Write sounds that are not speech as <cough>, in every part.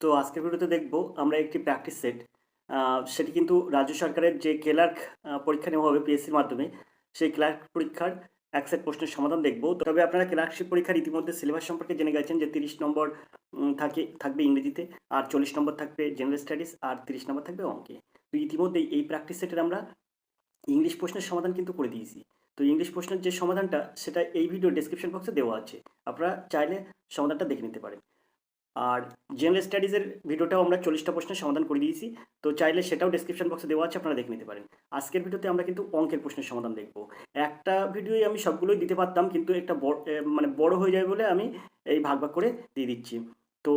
তো আজকের ভিডিওতে দেখব আমরা একটি প্র্যাকটিস সেট সেটি কিন্তু রাজ্য সরকারের যে ক্লার্ক পরীক্ষা নেওয়া হবে পিএসসির মাধ্যমে, সেই ক্লার্ক পরীক্ষার এক সেট প্রশ্নের সমাধান দেখব। তবে আপনারা ক্লার্কশিপ পরীক্ষার ইতিমধ্যে সিলেবাস সম্পর্কে জেনে গেছেন যে তিরিশ নম্বর থাকে, থাকবে ইংরেজিতে, আর চল্লিশ নম্বর থাকবে জেনারেল স্টাডিজ আর তিরিশ নম্বর থাকবে অঙ্কে। তো ইতিমধ্যেই এই প্র্যাকটিস সেটের আমরা ইংলিশ প্রশ্নের সমাধান কিন্তু করে দিয়েছি। তো ইংলিশ প্রশ্নের যে সমাধানটা, সেটা এই ভিডিও ডেসক্রিপশন বক্সে দেওয়া আছে। আপনারা চাইলে সমাধানটা দেখে নিতে পারেন। আর জেনারেল স্টাডিজের ভিডিওটাও আমরা চল্লিশটা প্রশ্নের সমাধান করে দিয়েছি। তো চাইলে সেটাও ডেসক্রিপশন বক্সে দেওয়া আছে, আপনারা দেখে নিতে পারেন। আজকের ভিডিওতে আমরা কিন্তু অঙ্কের প্রশ্নের সমাধান দেখব। একটা ভিডিওই আমি সবগুলোই দিতে পারতাম, কিন্তু একটা মানে বড় হয়ে যায় বলে আমি এই ভাগ ভাগ করে দিয়ে দিচ্ছি। তো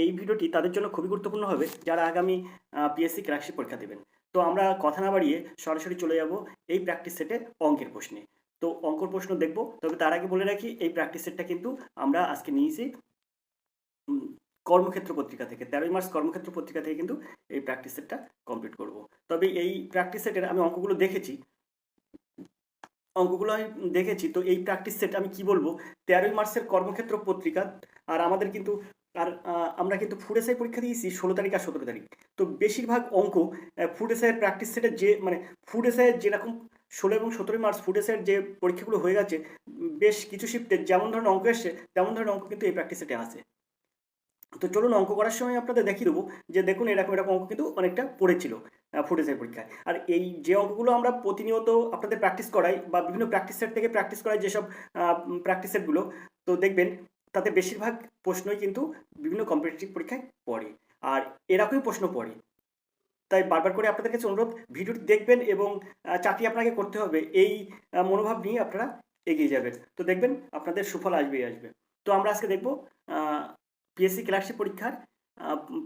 এই ভিডিওটি তাদের জন্য খুবই গুরুত্বপূর্ণ হবে, যারা আগামী পিএসসি ক্রাকশি পরীক্ষা দেবেন। তো আমরা কথা না বাড়িয়ে সরাসরি চলে যাব এই প্র্যাকটিস সেটে অঙ্কের প্রশ্নে। তো অঙ্কর প্রশ্ন দেখব, তবে তার আগে বলে রাখি, এই প্র্যাকটিস সেটটা কিন্তু আমরা আজকে নিয়েছি। কর্মক্ষেত্র পত্রিকা থেকে। তেরোই মার্চ কর্মক্ষেত্র পত্রিকা থেকে কিন্তু এই প্র্যাকটিস সেটটা কমপ্লিট করব। তবে এই প্র্যাকটিস সেটের আমি অঙ্কগুলো দেখেছি। অঙ্কগুলো আমি দেখেছি, তো এই প্র্যাকটিস সেট আমি কি বলব? তেরোই মার্চের কর্মক্ষেত্র পত্রিকা, আর আমাদের কিন্তু, আর আমরা কিন্তু ফুড এসআই পরীক্ষা দিয়েছি ষোলো তারিখ আর সতেরো তারিখ। তো বেশিরভাগ অঙ্ক ফুড এসআইয়ের প্র্যাকটিস সেটের যে মানে ফুড এসআইয়ের যেরকম ষোলো এবং সতেরোই মার্চ ফুড এসআইয়ের যে পরীক্ষাগুলো হয়ে গেছে বেশ কিছু শিফটে যেমন ধরনের অঙ্ক এসছে, তেমন ধরনের অঙ্ক কিন্তু এই প্র্যাকটিস সেটে আসে তো চলুন অঙ্ক করার সময় আপনাদের দেখিয়ে দেবো যে দেখুন এরকম এরকম অঙ্ক কিন্তু অনেকটা পড়েছিল ফুটেজের পরীক্ষায়। আর এই যে অঙ্কগুলো আমরা প্রতিনিয়ত আপনাদের প্র্যাকটিস করাই বা বিভিন্ন প্র্যাকটিস সেট থেকে প্র্যাকটিস করাই যেসব প্র্যাকটিস সেটগুলো তো দেখবেন তাতে বেশিরভাগ প্রশ্নই কিন্তু বিভিন্ন কম্পিটিটিভ পরীক্ষায় পড়ে, আর এরকমই প্রশ্ন পড়ে। তাই বারবার করে আপনাদের কাছে অনুরোধ ভিডিওটি দেখবেন এবং চাকরি আপনাকে করতে হবে, এই মনোভাব নিয়ে আপনারা এগিয়ে যাবেন। তো দেখবেন আপনাদের সুফল আসবেই আসবে। তো আমরা আজকে দেখব পিএসসি ক্লার্কশিপ পরীক্ষার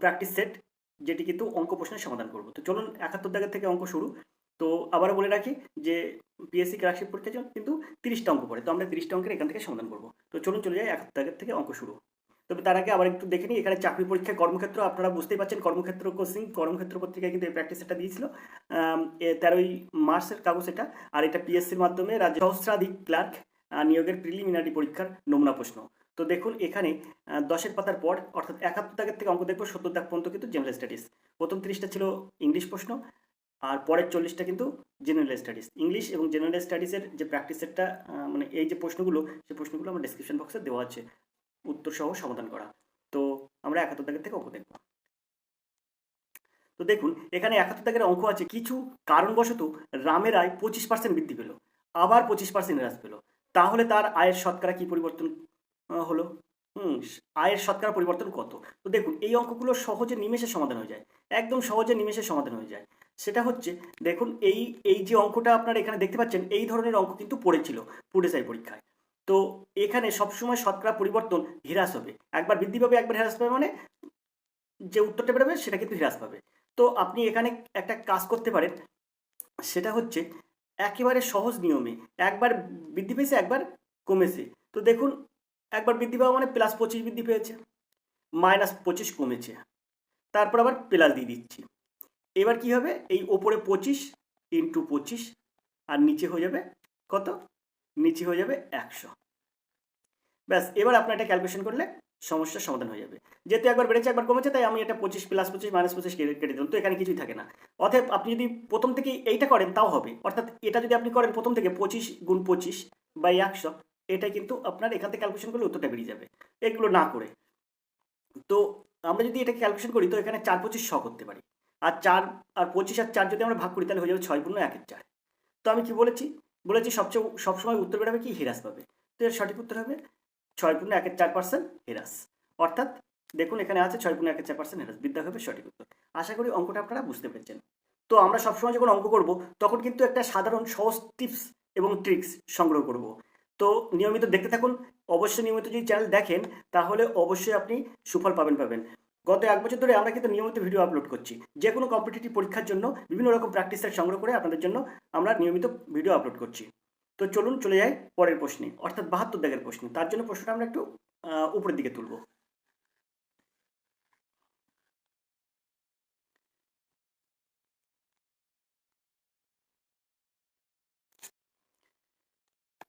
প্র্যাকটিস সেট যেটি কিন্তু অঙ্ক প্রশ্নের সমাধান করব। তো চলুন একাত্তর দাগের থেকে অঙ্ক শুরু। তো আবারও বলে রাখি যে পিএসসি ক্লার্কশিপ পরীক্ষার জন্য কিন্তু তিরিশটা অঙ্ক পড়ে। তো আমরা তিরিশটা অঙ্কের এখান থেকে সমাধান করব। তো চলুন চলে যাই একাত্তর দাগের থেকে অঙ্ক শুরু। তবে তার আগে আবার একটু দেখে নিই, এখানে চাকরি পরীক্ষায় কর্মক্ষেত্র আপনারা বুঝতেই পারছেন কর্মক্ষেত্র কোচিং, কর্মক্ষেত্র পত্রিকায় কিন্তু এই প্র্যাকটিস এটা দিয়েছিল। তেরোই মার্চের কাগজ এটা, আর এটা পিএসসির মাধ্যমে রাজ্য সহস্রাধিক ক্লার্ক নিয়োগের প্রিলিমিনারি পরীক্ষার নমুনা প্রশ্ন। তো দেখুন, এখানে দশের পাতার পর, অর্থাৎ একাত্তর দাগের থেকে অঙ্ক দেখব, সত্তর দাগ পর্যন্ত কিন্তু জেনারেল স্টাডিজ প্রথম তিরিশটা ছিল ইংলিশ প্রশ্ন, আর পরের চল্লিশটা কিন্তু জেনারেল স্টাডিজ ইংলিশ এবং জেনারেল স্টাডিজের যে প্র্যাকটিস সেটটা মানে এই যে প্রশ্নগুলো সেই প্রশ্নগুলো আমার ডিসক্রিপশন বক্সে দেওয়া আছে। উত্তর সহ সমাধান করা। তো আমরা একাত্তর দাগের থেকে অঙ্ক দেখব। তো দেখুন, এখানে একাত্তর দাগের অঙ্ক আছে, কিছু কারণবশত রামের আয় পঁচিশ পার্সেন্ট বৃদ্ধি পেল, আবার পঁচিশ পার্সেন্ট হ্রাস পেল। তাহলে তার আয়ের শতকরা কি পরিবর্তন হলো, হুম, আয়ের শতকরা পরিবর্তন কত? তো দেখুন, এই অঙ্কগুলো সহজে নিমেষে সমাধান হয়ে যায়, একদম সহজে নিমেষে সমাধান হয়ে যায়। সেটা হচ্ছে, দেখুন, এই এই যে অঙ্কটা আপনারা এখানে দেখতে পাচ্ছেন, এই ধরনের অঙ্ক কিন্তু পড়েছিল পুরেসাই পরীক্ষায়। তো এখানে সবসময় শতকরা পরিবর্তন হ্রাস হবে। একবার বৃদ্ধি পাবে, একবার হ্রাস পাবে মানে যে উত্তরটা বেরোবে, সেটা কিন্তু হ্রাস পাবে। তো আপনি এখানে একটা কাজ করতে পারেন, সেটা হচ্ছে, একেবারে সহজ নিয়মে, একবার বৃদ্ধি পেয়েছে, একবার কমেছে। তো দেখুন একবার বৃদ্ধি পাওয়া মানে প্লাস পঁচিশ বৃদ্ধি পেয়েছে মাইনাস পঁচিশ কমেছে। তারপর আবার প্লাস দিয়ে দিচ্ছি। এবার কি হবে? এই ওপরে পঁচিশ ইন্টু পঁচিশ আর নিচে হয়ে যাবে কত? নিচে হয়ে যাবে একশো। ব্যাস, এবার আপনার এটা ক্যালকুলেশন করলে সমস্যার সমাধান হয়ে যাবে। যেহেতু একবার বেড়েছে, একবার কমেছে, তাই আমি এটা পঁচিশ প্লাস পঁচিশ মাইনাস পঁচিশ কেটে দিলাম। তো এখানে কিছুই থাকে না। অতএব আপনি যদি প্রথম থেকে এইটা করেন, তাও হবে। অর্থাৎ এটা যদি আপনি করেন প্রথম থেকে পঁচিশ গুণ পঁচিশ বাই একশো এটা কিন্তু আপনার এখান থেকে ক্যালকুলেশন করলে উত্তরটা বেরিয়ে যাবে। এগুলো না করে। তো আমরা যদি এটাকে ক্যালকুলেশন করি, তো এখানে চার পঁচিশ শ করতে পারি। আর চার আর পঁচিশ আর চার যদি আমরা ভাগ করি, তাহলে হয়ে যাবে ছয় পূর্ণ একের চার। তো আমি কি বলেছি? বলেছি সবচেয়ে সবসময় উত্তর বেরোবে কি? হেরাস পাবে। তো এর সঠিক উত্তর হবে ছয় পূর্ণ একের চার পার্সেন্ট হেরাস। অর্থাৎ দেখুন, এখানে আছে ছয় পূর্ণ একের চার পার্সেন্ট হেরাস। বিদ্যা হবে সঠিক উত্তর। আশা করি অঙ্কটা আপনারা বুঝতে পেরেছেন। তো আমরা সবসময় যখন অঙ্ক করব, তখন কিন্তু একটা সাধারণ সহজ টিপস এবং ট্রিক্স সংগ্রহ করব। তো নিয়মিত দেখতে থাকুন। অবশ্যই নিয়মিত যদি চ্যানেল দেখেন, তাহলে অবশ্যই আপনি সুফল পাবেন পাবেন। গত এক বছর ধরে আমরা কিন্তু নিয়মিত ভিডিও আপলোড করছি। যে কোনো কম্পিটিটিভ পরীক্ষার জন্য বিভিন্ন রকম প্র্যাকটিস সংগ্রহ করে আপনাদের জন্য আমরা নিয়মিত ভিডিও আপলোড করছি। তো চলুন চলে যাই পরের প্রশ্নে, অর্থাৎ বাহাত্তর দাগের প্রশ্নে। তার জন্য প্রশ্নটা আমরা একটু উপরের দিকে তুলব।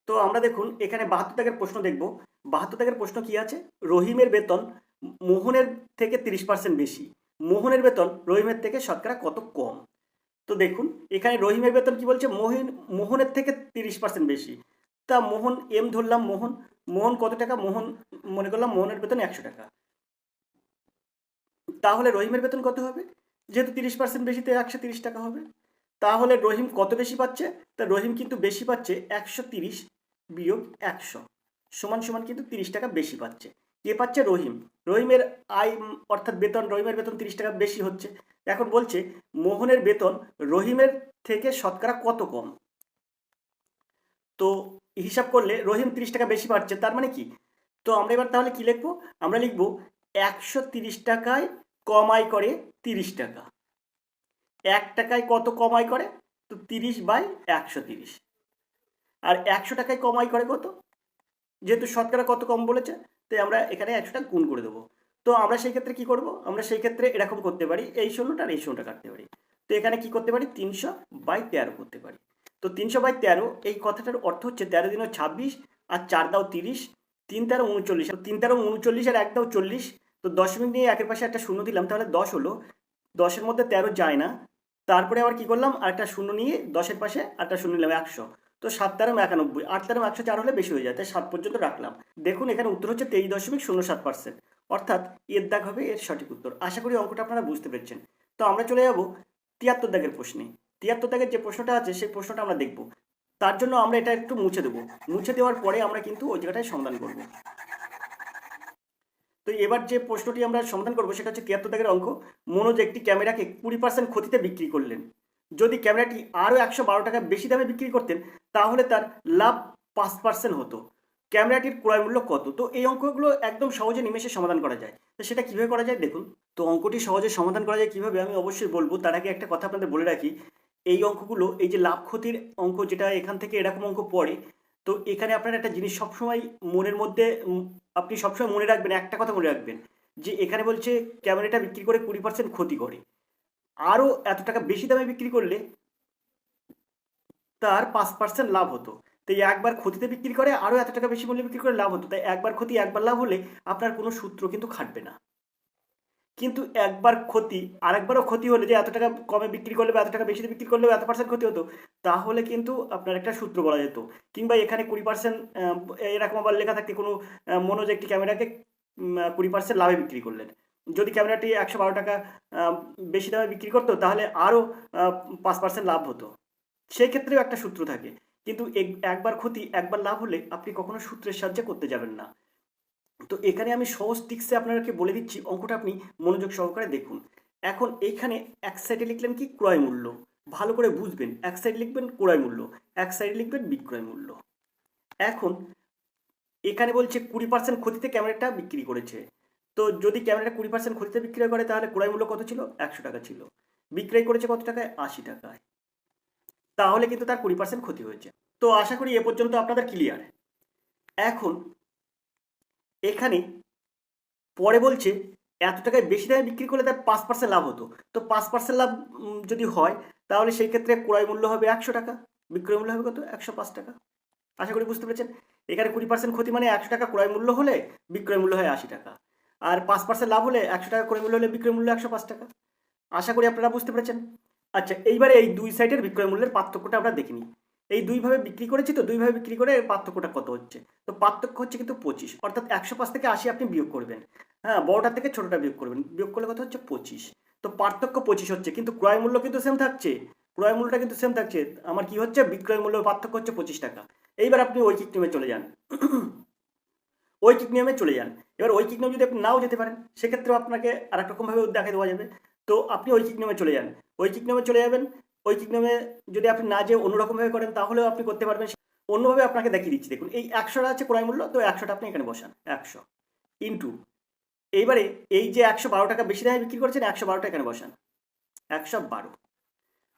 তো আমরা দেখুন, এখানে বাহাত্তর দাগের প্রশ্ন দেখব। বাহাত্তর দাগের প্রশ্ন কি আছে? রহিমের বেতন মোহনের থেকে তিরিশ পার্সেন্ট বেশি। মোহনের বেতন রহিমের থেকে শতকরা কত কম? তো দেখুন, এখানে রহিমের বেতন কি বলছে? মোহিন, মোহনের থেকে তিরিশ পার্সেন্ট বেশি। তা মোহন এম ধরলাম মোহন। মোহন কত টাকা? মোহন, মনে করলাম মোহনের বেতন একশো টাকা। তাহলে রহিমের বেতন কত হবে? যেহেতু তিরিশ পার্সেন্ট বেশিতে একশো তিরিশ টাকা হবে। তাহলে রহিম কত বেশি পাচ্ছে? তা রহিম কিন্তু বেশি পাচ্ছে একশো তিরিশ বিয়োগ একশো। সমান সমান কিন্তু তিরিশ টাকা বেশি পাচ্ছে। কে পাচ্ছে? রহিম। রহিমের আয় অর্থাৎ বেতন, রহিমের বেতন তিরিশ টাকা বেশি হচ্ছে। এখন বলছে, মোহনের বেতন রহিমের থেকে শতকরা কত কম? তো হিসাব করলে রহিম তিরিশ টাকা বেশি পাচ্ছে, তার মানে কি? তো আমরা এবার তাহলে কি লিখব? আমরা লিখব, একশো তিরিশ টাকায় কমাই করে তিরিশ টাকা। এক টাকায় কত কমাই করে? তো তিরিশ বাই একশো তিরিশ। আর একশো টাকায় কমাই করে কত? যেহেতু শতকরা কত কম বলেছে, তাই আমরা এখানে একশো টাকা গুণ করে দেবো। তো আমরা সেই ক্ষেত্রে কি করব? আমরা সেই ক্ষেত্রে এরকম করতে পারি, এই শূন্যটা আর এই শূন্যটা কাটতে পারি। তো এখানে কি করতে পারি? তিনশো বাই তেরো করতে পারি। তো তিনশো বাই তেরো, এই কথাটার অর্থ হচ্ছে তেরো দিনও ছাব্বিশ আর চার দাও তিরিশ, তিন তেরো উনচল্লিশ। তিন তেরো উনচল্লিশ আর এক দাও চল্লিশ, তো দশমিক নিয়ে একের পাশে একটা শূন্য দিলাম, তাহলে দশ হলো। দশের মধ্যে তেরো যায় না। তারপরে আবার কি করলাম? আর একটা শূন্য নিয়ে দশের পাশে আরেকটা শূন্য নিলাম, একশো। তো সাত তেরো একানব্বই, আট তেরো একশো চার হলে বেশি হয়ে যায়, তাই সাত পর্যন্ত রাখলাম। দেখুন, এখানে উত্তর হচ্ছে তেইশ দশমিক শূন্য সাত পার্সেন্ট অর্থাৎ এর দাগ হবে এর সঠিক উত্তর। আশা করি অঙ্কটা আপনারা বুঝতে পেরেছেন। তো আমরা চলে যাব তিয়াত্তর দাগের প্রশ্নে। তিয়াত্তর দাগের যে প্রশ্নটা আছে, সেই প্রশ্নটা আমরা দেখব। তার জন্য আমরা এটা একটু মুছে দেবো। মুছে দেওয়ার পরে আমরা কিন্তু ওই জায়গাটায় সমাধান করব। তো এবার যে প্রশ্নটি আমরা সমাধান করব, সেটা হচ্ছে তিয়াত্তর দাগের অঙ্ক। মনোজ একটি ক্যামেরাকে কুড়ি পার্সেন্ট ক্ষতিতে বিক্রি করলেন। যদি ক্যামেরাটি আরও একশো বারো টাকা বেশি দামে বিক্রি করতেন, তাহলে তার লাভ পাঁচ পার্সেন্ট হতো। ক্যামেরাটির ক্রয় মূল্য কত? তো এই অঙ্কগুলো একদম সহজে নিমেষে সমাধান করা যায়। তো সেটা কীভাবে করা যায় দেখুন? তো অঙ্কটি সহজে সমাধান করা যায় কীভাবে আমি অবশ্যই বলব, তার আগে একটা কথা আপনাদের বলে রাখি। এই অঙ্কগুলো, এই যে লাভ ক্ষতির অঙ্ক, যেটা এখান থেকে এরকম অঙ্ক পড়ে, তো এখানে আপনার একটা জিনিস সবসময় মনের মধ্যে আপনি সবসময় মনে রাখবেন, একটা কথা মনে রাখবেন, যে এখানে বলছে ক্যামেরাটা বিক্রি করে কুড়ি পার্সেন্ট ক্ষতি করে। আরও এত টাকা বেশি দামে বিক্রি করলে তার পাঁচ পার্সেন্ট লাভ হতো। তাই একবার ক্ষতিতে বিক্রি করে, আরও এত টাকা বেশি মূল্যে বিক্রি করে লাভ হতো। তাই একবার ক্ষতি, একবার লাভ হলে আপনার কোনো সূত্র কিন্তু খাটবে না। কিন্তু একবার ক্ষতি, আরেকবারও ক্ষতি হলে যে এত টাকা কমে বিক্রি করলে বা এত টাকা বেশিতে বিক্রি করলেও এত পার্সেন্ট ক্ষতি হতো, তাহলে কিন্তু আপনার একটা সূত্র বলা যেত। কিংবা এখানে কুড়ি পার্সেন্ট এরকম আবার লেখা থাকতে কোনো মনোজ একটি ক্যামেরাকে কুড়ি পার্সেন্ট লাভে বিক্রি করলেন। যদি ক্যামেরাটি একশো বারো টাকা বেশি দামে বিক্রি করতো, তাহলে আরও পাঁচ পার্সেন্ট লাভ হতো। সেই ক্ষেত্রেও একটা সূত্র থাকে। কিন্তু এক- একবার ক্ষতি, একবার লাভ হলে আপনি কখনো সূত্রের সাহায্যে করতে যাবেন না। তো এখানে আমি সহজ টিক্সে আপনাদেরকে বলে দিচ্ছি, অঙ্কটা আপনি মনোযোগ সহকারে দেখুন। এখন এইখানে এক সাইডে লিখলেন কি? ক্রয় মূল্য। ভালো করে বুঝবেন, এক সাইডে লিখবেন ক্রয় মূল্য, এক সাইডে লিখবেন বিক্রয় মূল্য। এখন এখানে বলছে কুড়ি পার্সেন্ট ক্ষতিতে ক্যামেরাটা বিক্রি করেছে। তো যদি ক্যামেরাটা কুড়ি পার্সেন্ট ক্ষতিতে বিক্রয় করে, তাহলে ক্রয় মূল্য কত ছিল? একশো টাকা ছিল। বিক্রয় করেছে কত টাকায়? আশি টাকায়। তাহলে কিন্তু তার কুড়ি পার্সেন্ট ক্ষতি হয়েছে। তো আশা করি এ পর্যন্ত আপনাদের ক্লিয়ার এখন এখানে পরে বলছে, এত টাকায় বেশি দামে বিক্রি করলে তার পাঁচ পার্সেন্ট লাভ হতো। তো পাঁচ পার্সেন্ট লাভ যদি হয়, তাহলে সেই ক্ষেত্রে ক্রয় মূল্য হবে একশো টাকা। বিক্রয় মূল্য হবে কত? একশো পাঁচ টাকা। আশা করি বুঝতে পেরেছেন? এখানে কুড়ি পার্সেন্ট ক্ষতি মানে একশো টাকা ক্রয় মূল্য হলে বিক্রয় মূল্য হয় আশি টাকা। আর পাঁচ পার্সেন্ট লাভ হলে একশো টাকা ক্রয় মূল্য হলে বিক্রয় মূল্য একশো পাঁচ টাকা। আশা করি আপনারা বুঝতে পেরেছেন। আচ্ছা এইবারে এই দুই সাইডের বিক্রয় মূল্যের পার্থক্যটা আমরা দেখিনি। এই দুইভাবে বিক্রি করেছি তো দুইভাবে বিক্রি করে পার্থক্যটা কত হচ্ছে? তো পার্থক্য হচ্ছে কিন্তু পঁচিশ। অর্থাৎ একশো পাঁচ থেকে আশি আপনি বিয়োগ করবেন। হ্যাঁ বড়টা থেকে ছোটোটা বিয়োগ করবেন। বিয়োগ করলে কত হচ্ছে? পঁচিশ। তো পার্থক্য পঁচিশ হচ্ছে, কিন্তু ক্রয় মূল্য কিন্তু সেম থাকছে। ক্রয় মূল্যটা কিন্তু সেম থাকছে। আমার কি হচ্ছে? বিক্রয় মূল্য পার্থক্য হচ্ছে পঁচিশ টাকা। এইবার আপনি ঐকিক নিয়মে চলে যান। <clears throat> ঐকিক নিয়মে চলে যান। এবার ঐকিক নিয়ম যদি আপনি নাও যেতে পারেন, সেক্ষেত্রেও আপনাকে আর এক রকমভাবে দেখা দেওয়া যাবে। তো আপনি ঐকিক নিয়মে চলে যান। ঐকিক নিয়মে চলে যাবেন। ঐকিক নিয়মে যদি আপনি না যে অন্যরকমভাবে করেন, তাহলেও আপনি করতে পারবেন। অন্যভাবে আপনাকে দেখিয়ে দিচ্ছি। দেখুন, এই একশোটা আছে ক্রয় মূল্য, তো একশোটা আপনি এখানে বসান। একশো ইন্টু। এইবারে এই যে একশো বারো টাকা বেশি দামে বিক্রি করছেন, একশো বারোটা এখানে বসান। একশো বারো।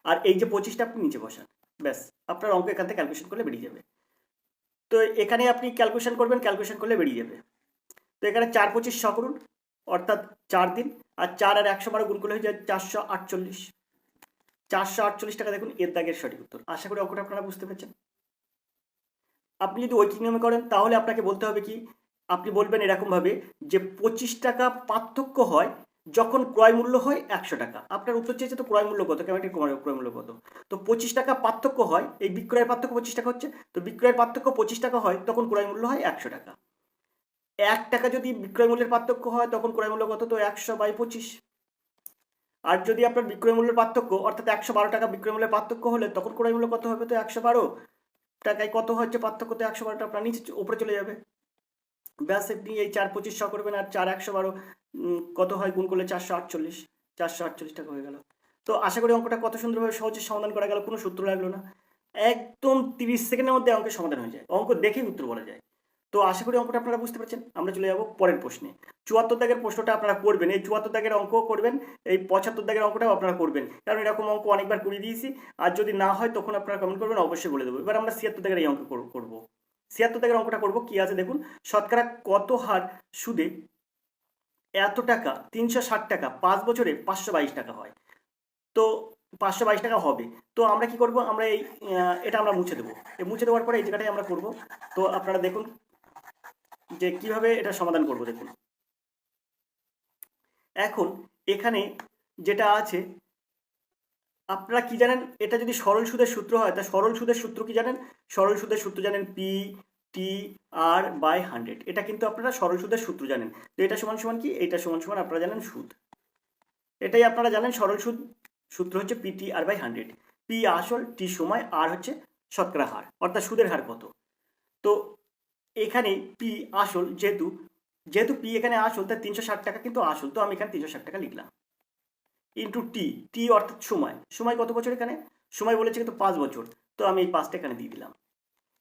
আর এই যে পঁচিশটা আপনি নিচে বসান। ব্যাস, আপনার অঙ্ক এখান থেকে ক্যালকুলেশন করলে বেরিয়ে যাবে। তো এখানে আপনি ক্যালকুলেশন করবেন ক্যালকুলেশন করলে বেরিয়ে যাবে। তো এখানে চার পঁচিশ শ করুন, অর্থাৎ চার দিন, আর চার আর একশো বারো গুণ করলে হয়ে যায় চারশো আটচল্লিশ। চারশো আটচল্লিশ টাকা দেখুন, এর দাগের সঠিক উত্তর। আশা করি অঙ্কটা আপনারা বুঝতে পেরেছেন। আপনি যদি ঐকিক নিয়মে করেন, তাহলে আপনাকে বলতে হবে কি, আপনি বলবেন এরকমভাবে যে পঁচিশ টাকা পার্থক্য হয় যখন ক্রয় মূল্য হয় একশো টাকা। আপনার উত্তর চেয়েছে তো ক্রয় মূল্য কত? কেমন ক্রয় মূল্য কত? তো পঁচিশ টাকা পার্থক্য হয়, এই বিক্রয়ের পার্থক্য পঁচিশ টাকা হচ্ছে, তো বিক্রয়ের পার্থক্য পঁচিশ টাকা হয়, তখন ক্রয় মূল্য হয় একশো টাকা। এক টাকা যদি বিক্রয় মূল্যের পার্থক্য হয়, তখন ক্রয় মূল্য কত? তো একশো বাই পঁচিশ। আর যদি আপনার বিক্রয় মূল্যের পার্থক্য, অর্থাৎ একশো বারো টাকা বিক্রয় মূল্যের পার্থক্য হলে, তখন ক্রয় মূল্য কত হবে? তো একশো বারো। টাকায় কত হচ্ছে পার্থক্য? তো একশো বারোটা আপনার নিচে উপরে চলে যাবে। ব্যাস, আপনি এই চার পঁচিশ শ করবেন আর চার একশো বারো কত হয়? গুণ করলে চারশো আটচল্লিশ। চারশো আটচল্লিশ টাকা হয়ে গেল। তো আশা করি অঙ্কটা কত সুন্দরভাবে সহজে সমাধান করা গেল, কোনো সূত্র লাগল না। একদম তিরিশ সেকেন্ডের মধ্যে অঙ্কের সমাধান হয়ে যায়। অঙ্ক দেখেই উত্তর বলা যায়। তো আশা করি অঙ্কটা আপনারা বুঝতে পারছেন। আমরা চলে যাব পরের প্রশ্নে। চুয়াত্তর দাগের প্রশ্নটা আপনারা করবেন। এই চুয়াত্তর দাগের অঙ্ক করবেন, এই পঁচাত্তর দাগের অঙ্কটাও আপনারা করবেন। কারণ এরকম অঙ্ক অনেকবার করে দিয়েছি। আর যদি না হয়, তখন আপনারা কমেন্ট করবেন, অবশ্যই বলে দেবো। এবার আমরা ছিয়াত্তর দাগের এই অঙ্ক কর- করব। ছিয়াত্তর দাগের অঙ্কটা করব কি আছে দেখুন। শতকরা কত হার সুদে এত টাকা, তিনশো ষাট টাকা, পাঁচ বছরে পাঁচশো বাইশ টাকা হয়। তো পাঁচশো বাইশ টাকা হবে। তো আমরা কি করব? আমরা এই এটা আমরা মুছে দেবো। এই মুছে দেওয়ার পরে এই জায়গাটাই আমরা করব। তো আপনারা দেখুন যে কীভাবে এটা সমাধান করব দেখুন। এখন এখানে যেটা আছে, আপনারা কি জানেন, এটা যদি সরল সুদের সূত্র হয়, তা সরল সুদের সূত্র কি জানেন? সরল সুদের সূত্র জানেন P T R by hundred এটা কিন্তু আপনারা সরল সুদের সূত্র জানেন। তো এটা সমান সমান কি? এটা সমান সমান আপনারা জানেন সুদ। এটাই আপনারা জানেন সরল সুদ, সূত্র হচ্ছে P T R by hundred P আসল টি সময় আর হচ্ছে শতকরা হার, অর্থাৎ সুদের হার কত? তো এখানে পি আসল যেহেতু যেহেতু পি এখানে আসল, তাই তিনশো ষাট টাকা কিন্তু আসল। তো আমি এখানে তিনশো ষাট টাকা লিখলাম। ইন্টু টি টি অর্থাৎ সময়। সময় কত বছর এখানে? সময় বলেছে কিন্তু পাঁচ বছর। তো আমি এই পাঁচটা এখানে দিয়ে দিলাম।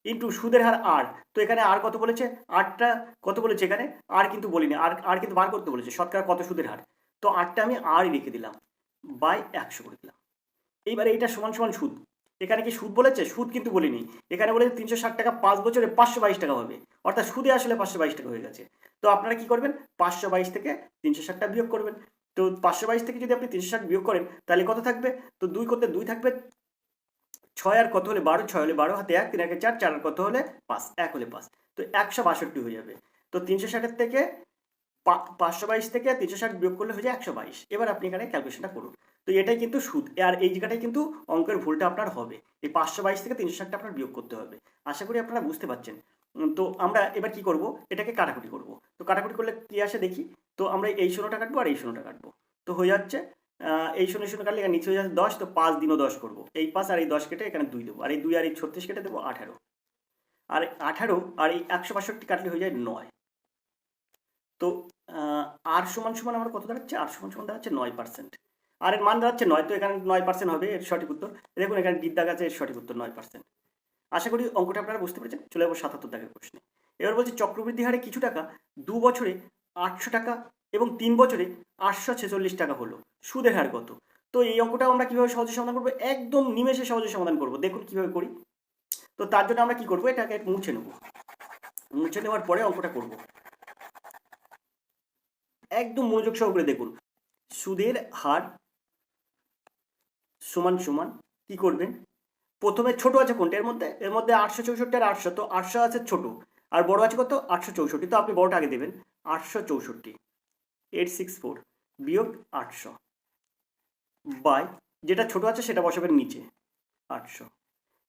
ইন্টু সুদের হার আর তো এখানে আর কত বলেছে? আটটা কত বলেছে এখানে? আর কিন্তু বলিনি। আর আর কিন্তু বার করতে বলেছে। শতকরা কত সুদের হার? তো আটটা আমি আরই রেখে দিলাম। বাই একশো করে দিলাম। এইবার এইটা সমান সমান সুদ। এখানে কি সুদ বলেছে? সুদ কিন্তু বলিনি। এখানে বলেছে তিনশো ষাট টাকা পাঁচ বছরে পাঁচশো বাইশ টাকা হবে। অর্থাৎ সুদে আসলে পাঁচশো বাইশ টাকা হয়ে গেছে। তো আপনারা কি করবেন? পাঁচশো বাইশ থেকে তিনশো ষাটটা বিয়োগ করবেন। তো পাঁচশো বাইশ থেকে যদি আপনি তিনশো ষাট বিয়োগ করেন, তাহলে কত থাকবে? তো দুই করতে দুই থাকবে। ছয় আর কত হলে বারো? ছয় হলে বারো, হাতে এক, তিন একে চার চার আর কত হলে পাঁচ? এক হলে পাঁচ। তো একশো বাষট্টি হয়ে যাবে। তো তিনশো ষাটের থেকে পাঁচশো বাইশ থেকে তিনশো ষাট বিয়োগ করলে হয়ে যায় একশো বাইশ। এবার আপনি এখানে ক্যালকুলেশনটা করুন। তো এটাই কিন্তু সুদ। আর এই জায়গাটাই কিন্তু অঙ্কের ভুলটা আপনার হবে। এই পাঁচশো বাইশ থেকে তিনশো ষাটটা আপনার বিয়োগ করতে হবে। আশা করি আপনারা বুঝতে পারছেন। তো আমরা এবার কি করব? এটাকে কাটাকুটি করব। তো কাটাকুটি করলে কি আসে দেখি? তো আমরা এই শূন্যটা কাটবো আর এই শূন্যটা কাটবো। তো হয়ে যাচ্ছে এই শূন্য শূন্য কাটলে এখানে নিচে হয়ে যাচ্ছে দশ, তো পাঁচ দিনও দশ করব। এই পাঁচ আর এই দশ কেটে এখানে দুই দেবো। আর এই দুই আর এই ছত্রিশ কেটে দেবো আঠারো। আর আঠারো আর এই একশো বাষট্টি কাটলে হয়ে যায় নয়। তো আর সমান সমান আমার কত দাঁড়াচ্ছে? আর সমান সমান দাঁড়াচ্ছে নয় পার্সেন্ট আর এর মান দাঁড়াচ্ছে নয়, তো এখানে নয় পার্সেন্ট হবে, এর সঠিক উত্তর। দেখুন, এখানে ডিদ্দা গাছে, এর সঠিক উত্তর নয় পার্সেন্ট আশা করি অঙ্কটা আপনারা বুঝতে পেরেছেন। চলে যাব সাতাত্তর দাগের প্রশ্নে। এবার বলছে চক্রবৃদ্ধি হারে কিছু টাকা দু বছরে আটশো টাকা এবং তিন বছরে আটশো ছেচল্লিশ টাকা হলো। সুদের হার কত? তো এই অঙ্কটাও আমরা কীভাবে সহজে সমাধান করব? একদম নিমেষে সহজে সমাধান করব। দেখুন কীভাবে করি। তো তার জন্য আমরা কী করব? এটাকে মুছে নেব। মুছে নেওয়ার পরে অঙ্কটা করব। একদম মনোযোগ সহকারে দেখুন। সুদের হার সমান সমান কি করবেন প্রথমে ছোট আছে কোনটা? এর মধ্যে এর মধ্যে আটশো চৌষট্টি আর আটশো, তো আটশো আছে ছোট। আর বড় আছে কত? আটশো চৌষট্টি। তো আপনি বড়টা আগে দেবেন। আটশো চৌষট্টি। এইট সিক্স ফোর বিয়োগ আটশো। বাই, যেটা ছোট আছে সেটা বসাবেন নিচে। আটশো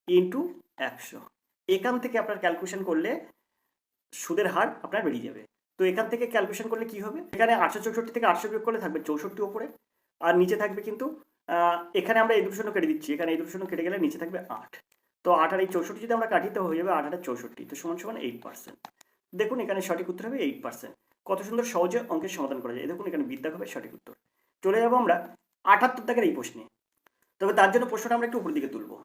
ইন্টু একশো। এখান থেকে আপনার ক্যালকুলেশন করলে সুদের হার আপনার বেরিয়ে যাবে। তো এখান থেকে ক্যালকুলেশন করলে কি হবে? এখানে আটশো চৌষট্টি থেকে আটশো বিয়োগ করলে থাকবে চৌষট্টি ওপরে। আর নিচে থাকবে কিন্তু এখানে আমরা এই শূন্য কেটে দিচ্ছি। এখানে এই শূন্য কেটে গেলে নিচে থাকবে আট। তো আট আর এই চৌষট্টি যদি আমরা কাটি, তো হয়ে যাবে আট আট চৌষট্টি। তো সমান সমান এইট পার্সেন্ট দেখুন, এখানে সঠিক উত্তর হবে এইট পার্সেন্ট কত সুন্দর সহজে অঙ্কের সমাধান করা যায়। দেখুন, এখানে বিদ্যা হবে সঠিক উত্তর। চলে যাব আমরা আটাত্তর দাগের এই প্রশ্নে। তবে তার জন্য প্রশ্নটা আমরা একটু উপর দিকে তুলবো।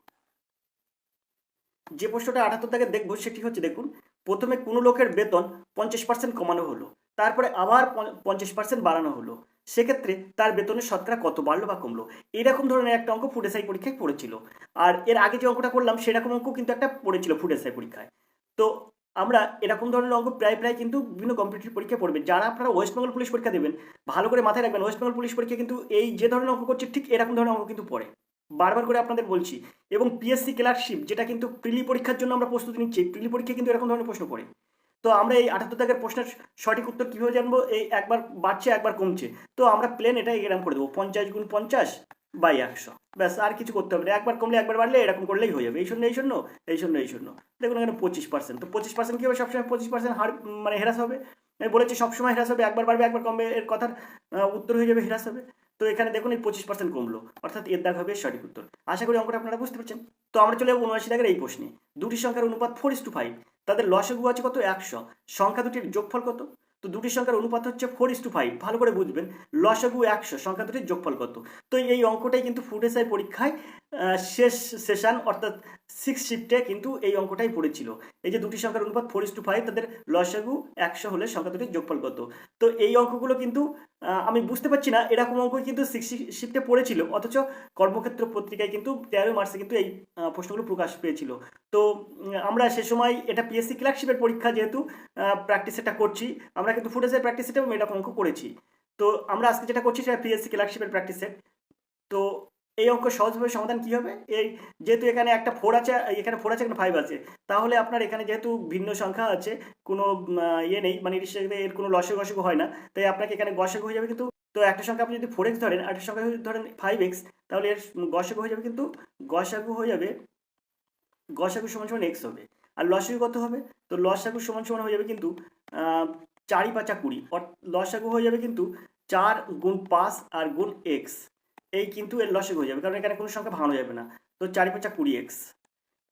যে প্রশ্নটা আটাত্তর দাগে দেখব, সেটি হচ্ছে, দেখুন, প্রথমে কোনো লোকের বেতন পঞ্চাশ পার্সেন্ট কমানো হলো। তারপরে আবার পঞ্চাশ পার্সেন্ট বাড়ানো হলো। সেক্ষেত্রে তার বেতনের শতকরা কত বাড়লো বা কমলো? এরকম ধরনের একটা অঙ্ক ফুড এসআই পরীক্ষায় পড়েছিল। আর এর আগে যে অঙ্কটা করলাম, সেরকম অঙ্ক কিন্তু একটা পড়েছিল ফুড এসআই পরীক্ষায়। তো আমরা এরকম ধরনের অঙ্ক প্রায় প্রায় কিন্তু বিভিন্ন কম্পিটিটিভ পরীক্ষা পড়বে। যারা আপনারা ওয়েস্ট বেঙ্গল পুলিশ পরীক্ষা দেবেন, ভালো করে মাথায় রাখবেন ওয়েস্ট বেঙ্গল পুলিশ পরীক্ষা কিন্তু এই যে ধরনের অঙ্ক করছে, ঠিক এরকম ধরনের অঙ্ক কিন্তু পড়ে। বারবার করে আপনাদের বলছি। এবং পিএসসি ক্লার্কশিপ যেটা কিন্তু প্রিলি পরীক্ষার জন্য আমরা প্রস্তুতি নিচ্ছি, প্রিলি পরীক্ষা কিন্তু এরকম ধরনের প্রশ্ন পড়ে। তো আমরা এই আটাত্তর দাগের প্রশ্নের সঠিক উত্তর কীভাবে জানব? এই একবার বাড়ছে, একবার কমছে। তো আমরা প্লেন এটা এরকম করে দেবো, পঞ্চাশ গুণ পঞ্চাশ বাই একশো। ব্যাস, আর কিছু করতে হবে না। একবার কমলে একবার বাড়লে এরকম করলেই হয়ে যাবে। এই শূন্য এই শূন্য এই শূন্য এই শূন্য। দেখুন এখানে পঁচিশ পার্সেন্ট তো পঁচিশ পার্সেন্ট কী হবে সবসময় পঁচিশ পার্সেন্ট হার মানে হ্রাস হবে? আমি বলেছি সবসময় হ্রাস হবে, একবার বাড়বে, একবার কমবে, এর কথার উত্তর হয়ে যাবে, হ্রাস হবে। তো এখানে দেখুন এই পঁচিশ পার্সেন্ট কমলো। অর্থাৎ এর দাগ হবে সঠিক উত্তর। আশা করি অঙ্কটা আপনারা বুঝতে পারছেন। তো আমরা চলে যাব উনআশি দাগের এই প্রশ্নে। দুটি সংখ্যার অনুপাত ফোর ইস টু ফাইভ তাদের লসগু আছে কত? একশো। সংখ্যা দুটির যোগফল কত? তো দুটি সংখ্যার অনুপাত হচ্ছে ফোর ইস টু ফাইভ ভালো করে বুঝবেন লসগু একশো, সংখ্যা দুটির যোগফল কত? তো এই অঙ্কটাই কিন্তু ফুড এসআই পরীক্ষায় শেষ সেশন অর্থাৎ সিক্স শিফটে কিন্তু এই অঙ্কটাই পড়েছিল। এই যে দুটি সংখ্যার অনুপাত ফোর ইস টু ফাইভ তাদের লসগু একশো হলে সংখ্যা দুটির যোগফল কত? তো এই অঙ্কগুলো কিন্তু আমি বুঝতে পারছি না, এরকম অঙ্ক কিন্তু সিক্স শিফটে পড়েছিল, অথচ কর্মক্ষেত্র পত্রিকায় কিন্তু তেরোই মার্চে কিন্তু এই প্রশ্নগুলো প্রকাশ পেয়েছিল। তো আমরা সে সময় এটা পিএসসি ক্লার্কশিপের পরীক্ষা যেহেতু প্র্যাকটিস এটা করছি, আমরা কিন্তু ফুটেজের প্র্যাকটিস সেটাও এরকম অঙ্ক করেছি। তো, আমরা আজকে যেটা করছি সেটা পিএসসি ক্লার্কশিপের প্র্যাকটিস সেট তো এই অঙ্ক সহজভাবে সমাধান কী হবে? এই যেহেতু এখানে একটা ফোর আছে, এখানে ফোর আছে, এখানে ফাইভ আছে। তাহলে আপনার এখানে যেহেতু ভিন্ন সংখ্যা আছে, কোনো ইয়ে নেই মানে এর কোনো লসে গসক হয় না, তাই আপনাকে এখানে গসক হয়ে যাবে কিন্তু, তো একটা সংখ্যা আপনি যদি ফোর এক্স ধরেন একটা সংখ্যা ধরেন ফাইভ এক্স তাহলে এর গসাগু হয়ে যাবে কিন্তু গসাগু হয়ে যাবে গসাগু সমান সমান এক্স হবে। আর লসাগু কত হবে? তো লসাগু সমান সমান হয়ে যাবে কিন্তু চারি পাঁচা কুড়ি লসাগু হয়ে যাবে কিন্তু চার গুণ পাঁচ আর গুণ এক্স এই কিন্তু এর লসাগু হয়ে যাবে, কারণ এখানে কোনো সংখ্যা ভাঙানো যাবে না। তো চারি পাঁচা কুড়ি এক্স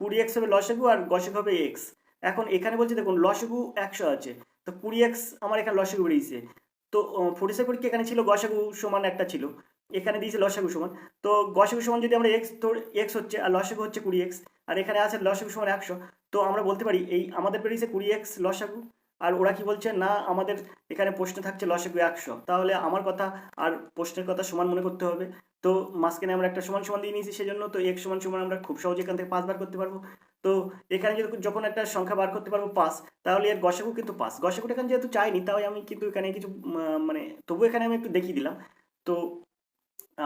কুড়ি এক্স হবে লসাগু আর গসাগু হবে এক্স এখন এখানে বলছে, দেখুন লসাগু একশো আছে। তো কুড়ি এক্স আমার এখানে লসাগু বেরিয়েছে। তো ফোর্টি সেভেন কি এখানে ছিল? গসাগু সমান একটা ছিল। এখানে দিয়েছে লসাগু সমান। তো গসাগু সমান যদি আমরা এক্স ধর এক্স হচ্ছে, আর লসাগু হচ্ছে কুড়ি এক্স আর এখানে আছে লসাগু সমান একশো, তো আমরা বলতে পারি এই আমাদের বেরিয়েছে কুড়ি এক্স লসাগু আর ওরা কি বলছে, না, আমাদের এখানে প্রশ্নে থাকছে লসাগু একশো। তাহলে আমার কথা আর প্রশ্নের কথা সমান মনে করতে হবে। তো মাঝখানে আমরা একটা সমান সমান দিয়ে নিয়েছি সেজন্য, তো এক সমান সমান আমরা খুব সহজে এখান থেকে পাঁচ বার করতে পারব। তো এখানে যদি যখন একটা সংখ্যা বার করতে পারব পাঁচ, তাহলে এর গসাগু কিন্তু পাঁচ। গসাগুটা এখানে যেহেতু চাইনি, তাই আমি কিন্তু এখানে কিছু মানে তবু এখানে আমি একটু দেখিয়ে দিলাম। তো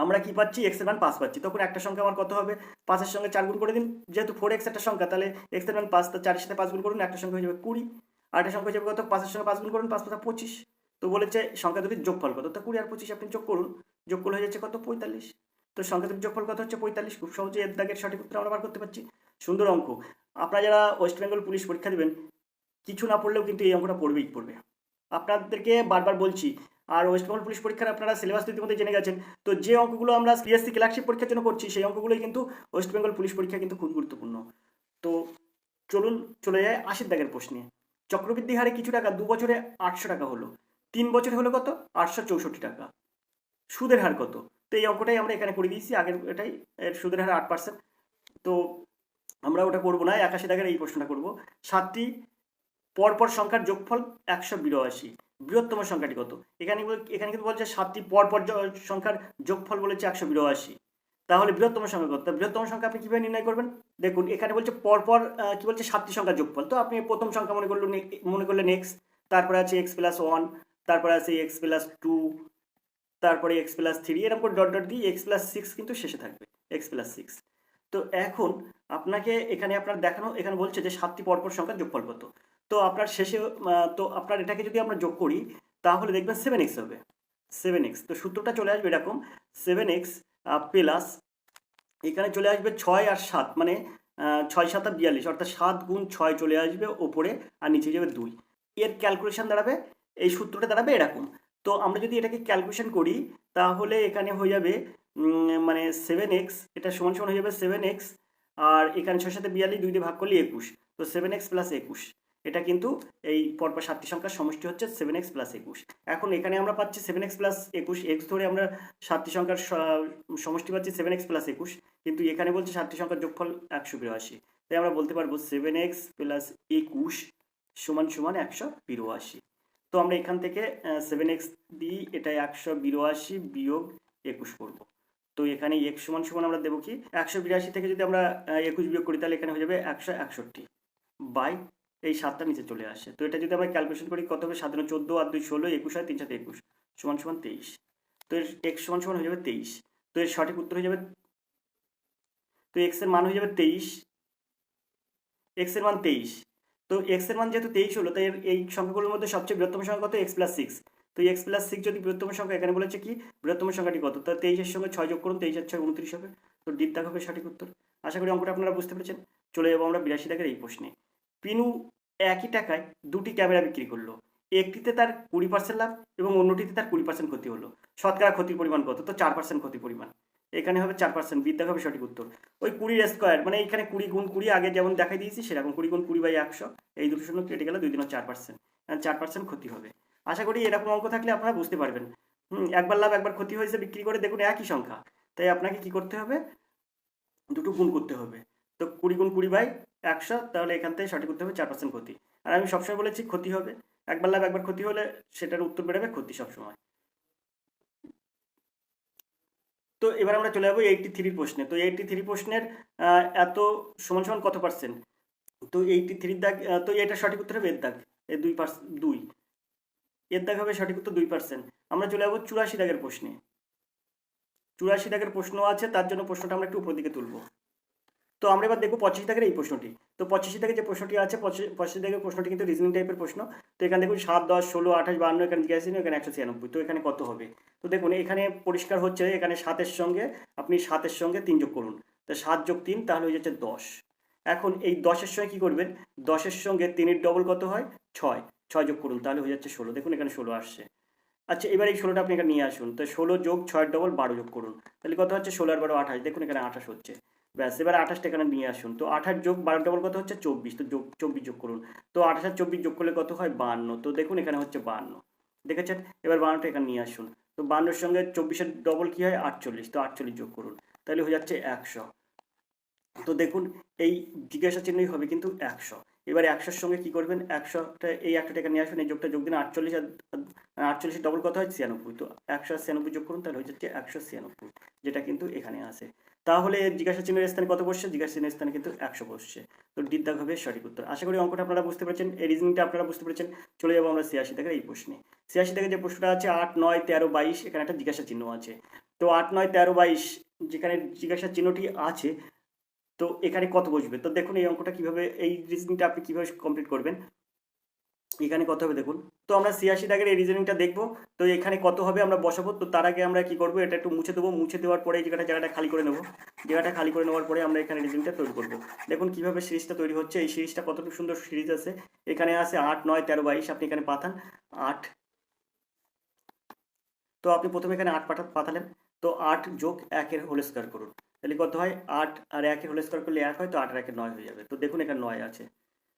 আমরা কি পাচ্ছি? এক্সের মান পাঁচ পাচ্ছি। তখন একটা সংখ্যা আমার কত হবে? পাঁচের সঙ্গে চার গুণ করে দিন। যেহেতু ফোর এক্স একটা সংখ্যা, তাহলে এক্সের মান পাঁচ চারের সাথে পাঁচ গুণ করুন, একটা সংখ্যা হয়ে যাবে কুড়ি। আর একটা সংখ্যা যাবে কত? পাঁচের সঙ্গে পাঁচ গুণ করুন, পাঁচ পাঁচা পঁচিশ। তো বলেছে সংখ্যা দুটির যোগফল কত? তো কুড়ি আর পঁচিশ আপনি যোগ করুন যোগ করলে হয়ে যাচ্ছে কত? পঁয়তাল্লিশ। তো সংখ্যা দুটির যোগফল কত হচ্ছে? পঁয়তাল্লিশ। খুব সহজে এর দাগের সঠিক উত্তর আমরা বার করতে পারছি। সুন্দর অঙ্ক। আপনারা যারা ওয়েস্ট বেঙ্গল পুলিশ পরীক্ষা দেবেন, কিছু না পড়লেও কিন্তু এই অঙ্কটা পড়বেই পড়বে। আপনাদেরকে বারবার বলছি, আর ওয়েস্ট বেঙ্গল পুলিশ পরীক্ষার আপনারা সিলেবাস ইতিমধ্যে জেনে গেছেন, তো যে অঙ্কগুলো আমরা সিএসসি ক্লার্কশিপ পরীক্ষার জন্য করছি, সেই অঙ্কগুলোই কিন্তু ওয়েস্ট বেঙ্গল পুলিশ পরীক্ষা কিন্তু খুব গুরুত্বপূর্ণ। তো চলুন, চলে যায় আশির দাগের প্রশ্নে চক্রবৃদ্ধি হারে কিছু টাকা দু বছরে আটশো টাকা হলো। তিন বছরে হলো কত? আটশো চৌষট্টি টাকা। সুদের হার কত? তো এই অঙ্কটাই আমরা এখানে করে দিয়েছি, আগের এটাই, এর সুদের হার আট পার্সেন্ট তো আমরা ওটা করব না একাশি দাগের এই প্রশ্নটা করব। সাতটি পরপর সংখ্যার যোগফল একশো বিরাশি। বৃহত্তম সংখ্যাটি কত? এখানে এখানে কিন্তু বলছে সাতটি পরপর সংখ্যার যোগফল বলেছে একশো বিরাশি। তাহলে বৃহত্তম সংখ্যা কত? বৃহত্তম সংখ্যা আপনি কীভাবে নির্ণয় করবেন? দেখুন, এখানে বলছে পরপর কী বলছে? সাতটি সংখ্যার যোগফল। তো আপনি প্রথম সংখ্যা মনে করলেন মনে করলেন এক্স তারপরে আছে এক্স প্লাস ওয়ান তারপরে আছে এক্স প্লাস টু তারপরে এক্স প্লাস থ্রি এরকম করে ডট ডট দিয়ে এক্স প্লাস সিক্স কিন্তু শেষে থাকবে এক্স প্লাস সিক্স তো এখন আপনাকে এখানে আপনার দেখানো, এখানে বলছে যে সাতটি পরপর সংখ্যার যোগফল কত। তো আপনার শেষে তো আপনার এটাকে যদি আমরা যোগ করি, তাহলে দেখবেন সেভেন এক্স হবে সেভেন এক্স তো সূত্রটা চলে আসবে এরকম সেভেন এক্স প্লাস এখানে চলে আসবে ছয় আর সাত মানে ছয়, সাত আর বিয়াল্লিশ, অর্থাৎ সাত গুণ ছয় চলে আসবে ওপরে আর নিচে যাবে দুই। এর ক্যালকুলেশন দাঁড়াবে, এই সূত্রটা দাঁড়াবে এরকম। তো আমরা যদি এটাকে ক্যালকুলেশন করি, তাহলে এখানে হয়ে যাবে মানে সেভেন এক্স এটা সমান সমান হয়ে যাবে সেভেন এক্স আর এখানে ছয় সাথে বিয়াল্লিশ, দুই দিয়ে ভাগ করলে একুশ, তো সেভেন এক্স প্লাস একুশ। এটা কিন্তু এই পরপর সাতটি সংখ্যার সমষ্টি হচ্ছে সেভেন এক্স প্লাস একুশ। এখন এখানে আমরা পাচ্ছি সেভেন এক্স প্লাস একুশ এক্স ধরে আমরা সাতটি সংখ্যার সমষ্টি পাচ্ছি সেভেন এক্স প্লাস একুশ, কিন্তু এখানে বলছে সাতটি সংখ্যার যোগফল একশো বিরাশি। তাই আমরা বলতে পারব সেভেন এক্স প্লাস একুশ সমান সমান একশো বিরাশি। তো আমরা এখান থেকে সেভেন এক্স দিই এটা একশো বিরাশি বিয়োগ একুশ করব। তো এখানে এক্স সমান সমান আমরা দেবো কি? একশো বিরাশি থেকে যদি আমরা একুশ বিয়োগ করি তাহলে এখানে হয়ে যাবে একশো একষট্টি বাই এই সাতটা নিচে চলে আসে। তো এটা যদি আমরা ক্যালকুলেশন করি, কত হবে? সাধারণ চোদ্দ আর দুই ষোলো, একুশ আর তিন সাথে একুশ। সমান সমান তেইশ। তো এর এক্স সমান সমান হয়ে যাবে তেইশ। তো এর সঠিক উত্তর হয়ে যাবে তো এক্সের মান হয়ে যাবে তেইশ। এক্সের মান তেইশ। তো এক্সের মান যেহেতু তেইশ হলো, তাই এই সংখ্যাগুলোর মধ্যে সবচেয়ে বৃহত্তম সংখ্যা কত? এক্স প্লাস সিক্স তো এক্স প্লাস সিক্স যদি বৃহত্তম সংখ্যা এখানে বলেছে কি? বৃহত্তম সংখ্যাটি কত? তো তেইশের সঙ্গে ছয় যোগ করুন, তেইশ আর ছয় উনত্রিশ হবে। তো ডিপ দাগ হবে সঠিক উত্তর। আশা করি অঙ্কটা আপনারা বুঝতে পেরেছেন। চলে যাব আমরা বিরাশি দাগের এই প্রশ্নে। পিনু একই টাকায় দুটি ক্যামেরা বিক্রি করল। একটিতে তার কুড়ি পার্সেন্ট লাভ এবং অন্যটিতে তার কুড়ি পার্সেন্ট ক্ষতি হলো। শতকরা ক্ষতির পরিমাণ কত? তো চার পার্সেন্ট ক্ষতির পরিমাণ। এখানে হবে চার পার্সেন্ট বিদ্যা হবে সঠিক উত্তর। ওই কুড়ির স্কোয়ার মানে এখানে কুড়ি গুণ কুড়ি আগে যেমন দেখাই দিয়েছি, সেরকম কুড়ি গুণ কুড়ি বাই একশো, এই দুটো শূন্য কেটে গেলে দুই দিন চার পার্সেন্ট চার পার্সেন্ট ক্ষতি হবে। আশা করি এরকম অঙ্ক থাকলে আপনারা বুঝতে পারবেন। হুম, একবার লাভ, একবার ক্ষতি হয়েছে, বিক্রি করে দেখুন একই সংখ্যা। তাই আপনাকে কি করতে হবে? দুটো গুণ করতে হবে। তো কুড়ি গুণ কুড়ি বাই একশো, তাহলে এখান থেকে সঠিক করতে হবে চার পার্সেন্ট ক্ষতি। আর আমি সবসময় বলেছি ক্ষতি হবে। একবার লাভ, একবার ক্ষতি হলে সেটার উত্তর বেরোবে ক্ষতি সবসময়। তো এবার আমরা চলে যাব এইটটি থ্রি প্রশ্নে। তো এইটটি থ্রি প্রশ্নের এত সমান সমান কত পার্সেন্ট তো এইটটি থ্রির দাগ তো এটা সঠিক উত্তর হবে এর দাগ। এই দুই পার্সেন্ট দুই। এর দাগ হবে সঠিক উত্তর দুই পার্সেন্ট আমরা চলে যাব চুরাশি দাগের প্রশ্নে। চুরাশি দাগের প্রশ্ন আছে, তার জন্য প্রশ্নটা আমরা একটু উপর দিকে তুলবো। তো আমরা এবার দেখব পঁচাশি দাগের এই প্রশ্নটি। তো পঁচাশি দাগের যে প্রশ্নটি আছে পঁচাশি দাগের প্রশ্নটি কিন্তু রিজনিং টাইপের প্রশ্ন। তো এখানে দেখুন, সাত, দশ, ষোলো, আঠাশ, বান্ন, এখানে জিজ্ঞাসা এখানে একশো ছিয়ানব্বই। তো এখানে কত হবে? তো দেখুন, এখানে পরিষ্কার হচ্ছে, এখানে সাতের সঙ্গে আপনি সাতের সঙ্গে তিন যোগ করুন। তো সাত যোগ তিন, তাহলে হয়ে যাচ্ছে দশ। এখন এই দশের সঙ্গে কী করবেন? দশের সঙ্গে তিনের ডবল কত হয়? ছয়। ছয় যোগ করুন, তাহলে হয়ে যাচ্ছে ষোলো। দেখুন, এখানে ষোলো আসছে। আচ্ছা এবার এই ষোলোটা আপনি এখানে নিয়ে আসুন। তো ষোলো যোগ ছয়ের ডবল বারো যোগ করুন। তাহলে কত হচ্ছে? ষোলো আর বারো আঠাশ। দেখুন, এখানে আঠাশ হচ্ছে। ব্যাস, এবার আঠাশটা এখানে নিয়ে আসুন। তো আঠাশ যোগ বারো ডবল কত হচ্ছে? চব্বিশ। তো যোগ, চব্বিশ যোগ করুন। তো আঠাশ আর চব্বিশ যোগ করলে কত হয়? বান্ন। তো দেখুন, এখানে হচ্ছে বান্ন। দেখেছেন? এবার বান্নটা এখানে নিয়ে আসুন। তো বান্নর সঙ্গে চব্বিশের ডবল কী হয়? আটচল্লিশ। তো আটচল্লিশ যোগ করুন। তাহলে হয়ে যাচ্ছে একশো। তো দেখুন, এই জিজ্ঞাসা চিহ্নই হবে কিন্তু একশো। এবার একশোর সঙ্গে কি করবেন? একশোটা, এই একটা টাকা নিয়ে আসবেন এই যোগটা যোগ দিন, আটচল্লিশ আর আটচল্লিশের ডবল কত হয়? ছিয়ানব্বই। তো একশো ছিয়ানব্বই যোগ করুন, তাহলে হয়ে যাচ্ছে একশো ছিয়ানব্বই, যেটা কিন্তু এখানে আছে। তাহলে জিজ্ঞাসা চিহ্নের স্থানে কত বসছে? জিজ্ঞাসা চিহ্নের স্থানে কিন্তু একশো বসছে। তো ডির দাগ হবে সঠিক উত্তর। আশা করি অঙ্কটা আপনারা বুঝতে পেরেছেন। এই রিজনিংটা আপনারা বুঝতে পেরেছেন। চলে যাব আমরা ছিয়াশি থেকে এই প্রশ্নে। ছিয়াশি থেকে যে প্রশ্নটা আছে, আট, নয়, তেরো, বাইশ, এখানে একটা জিজ্ঞাসা চিহ্ন আছে। তো আট, নয়, তেরো, বাইশ, যেখানে জিজ্ঞাসা চিহ্নটি আছে, তো এখানে কত বসবে? তো দেখুন এই অঙ্কটা কীভাবে, এই রিজনিংটা আপনি কীভাবে কমপ্লিট করবেন। এখানে কত হবে দেখুন। তো আমরা ছিয়াশি দাগের এই রিজনিংটা দেখব। তো এখানে কত হবে আমরা বসাবো। তো তার আগে আমরা কি করব, এটা একটু মুছে দেবো। মুছে দেওয়ার পরে জায়গাটা জায়গাটা খালি করে নেব। জায়গাটা খালি করে নেওয়ার পরে আমরা এখানে রিজনিংটা তৈরি করব। দেখুন কীভাবে সিরিজটা তৈরি হচ্ছে। এই সিরিজটা কতটুকু সুন্দর সিরিজ আছে। এখানে আছে আট, নয়, তেরো, বাইশ। আপনি এখানে পাঠান। আট। তো আপনি প্রথমে এখানে আট পাঠা পাঠালেন। তো আট যোগ একের হোল স্কোয়ার করুন। তাহলে কত হয়? আট আর একের হোল স্কোয়ার করলে এক হয়, তো আট আর একের নয় হয়ে যাবে। তো দেখুন এখানে নয় আছে।